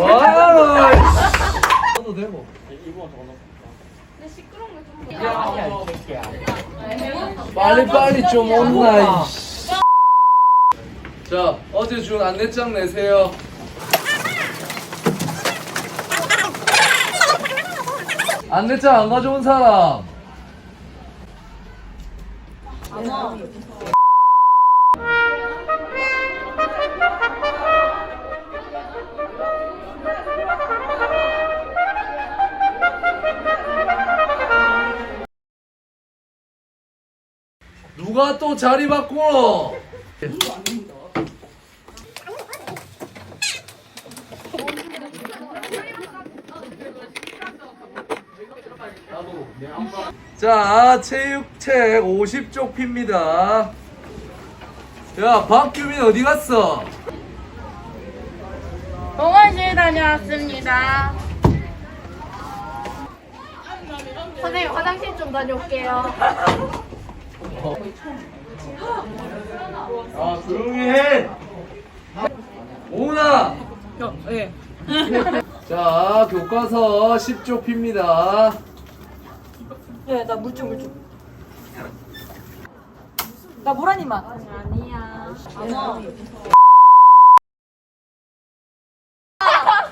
와라. 너도 되고. 빨리 빨리 좀 온나. 이씨. 자 어제 준 안내장 내세요. 안내장 안 가져온 사람. 누가 또 자리 바꾸노? 자, 체육책 50쪽 핍니다. 야, 박규민 어디 갔어? 병원실 다녀왔습니다. 선생님 화장실 좀 다녀올게요. 아, 조용히 해! 오나! 예. 자, 교과서 10쪽 핍니다. 예, 나 물 좀, 물 좀. 나 모라니만. 아니야. 어머.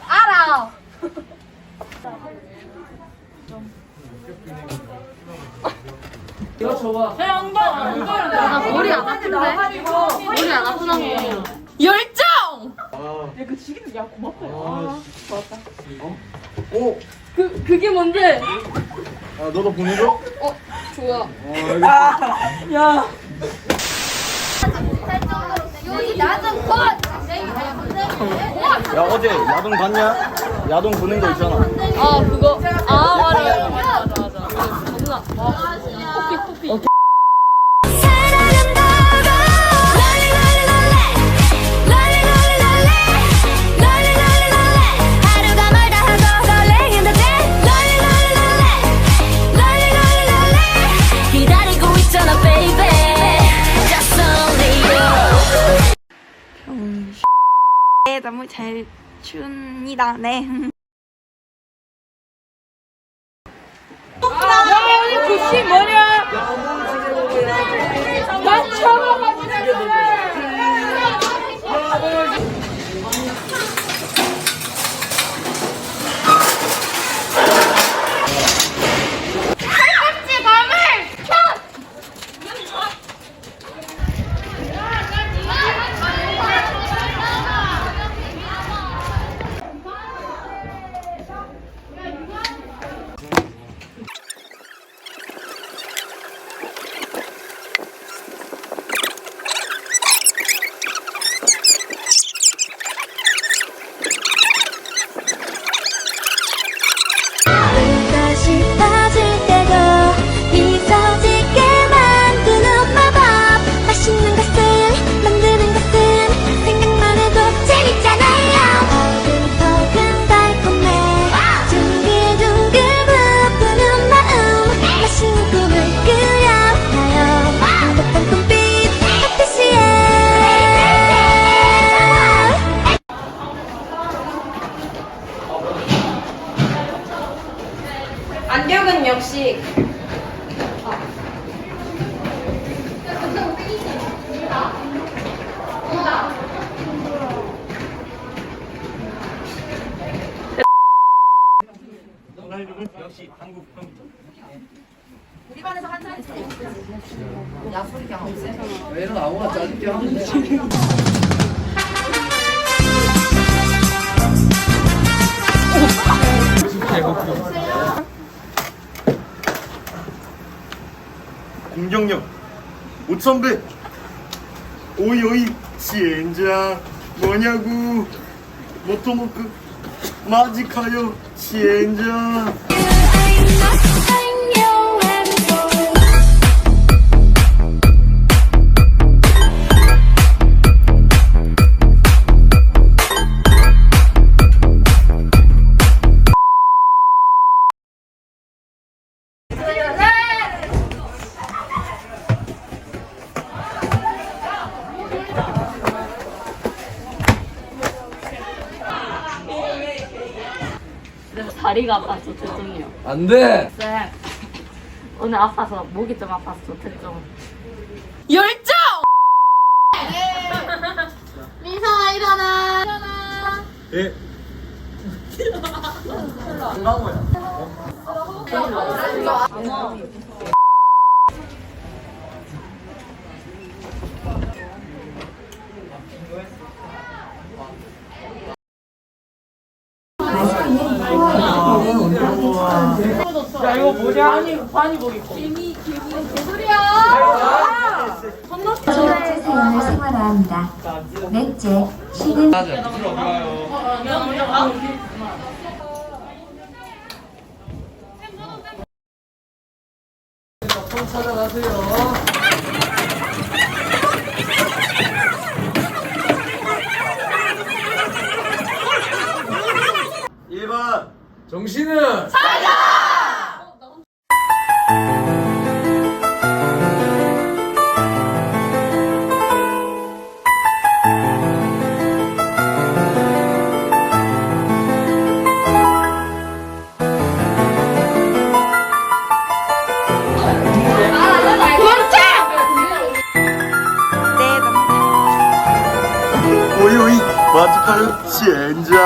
알아. 줘봐. 아, 머리 안 아픈데? 머리 안 아프다고. 열정! 야, 그 지기는 야, 고맙다. 아, 오! 그, 그게 뭔데? 아, 너도 보내줘? 어, 좋아. 야, 요리 낮은 것! 야 어제 야동 봤냐? 야동 보는 거 있잖아. 아, 그거. 아, 맞아. 맞아, 맞아. 그 존나. 토피, 네, 너무 잘 춥니다. 네. 안경은 역시 얘는 공격력 5,100. 오이 오이 지엔장 뭐냐고 모토모크 마지카요 지엔장. 다리가 아파서 죄송해요. 안 돼. 쌤 오늘 아파서 목이 좀 아파서 좋댔죠. 열정! 민성아 일어나 일어나 예. 야 이거 뭐냐? 아니 반이복 입고. 지역제 사용을 생활화합니다. 넷째, 식은 손 찾아가세요. 일번. 정신은? 네, 너 무 잘. 오이 오이 마지카요 젠장